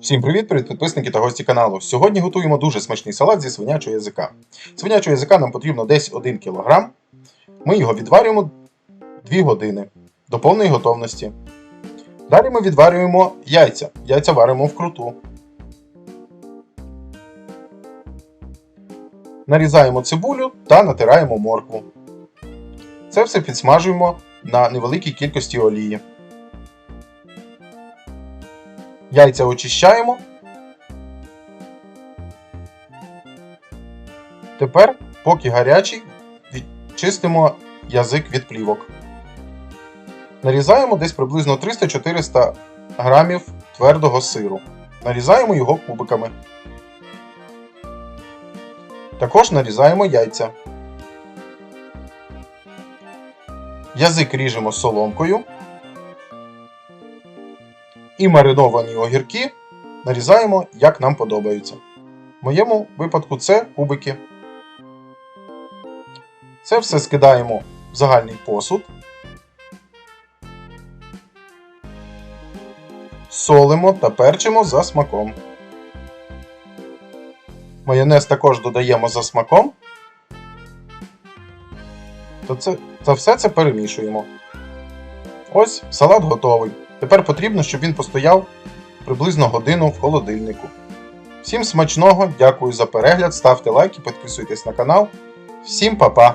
Всім привіт, привіт, підписники та гості каналу. Сьогодні готуємо дуже смачний салат зі свинячого язика. Свинячого язика нам потрібно десь 1 кг. Ми його відварюємо 2 години до повної готовності. Далі ми відварюємо яйця. Яйця варимо вкруту. Нарізаємо цибулю та натираємо моркву. Це все підсмажуємо на невеликій кількості олії. Яйця очищаємо. Тепер, поки гарячий, відчистимо язик від плівок. Нарізаємо десь приблизно 300-400 грамів твердого сиру. Нарізаємо його кубиками. Також нарізаємо яйця. Язик ріжемо соломкою. І мариновані огірки нарізаємо, як нам подобається. В моєму випадку це кубики. Це все скидаємо в загальний посуд. Солимо та перчимо за смаком. Майонез також додаємо за смаком. Та, це, та все це перемішуємо. Ось салат готовий. Тепер потрібно, щоб він постояв приблизно годину в холодильнику. Всім смачного, дякую за перегляд, ставте лайки, підписуйтесь на канал. Всім па-па!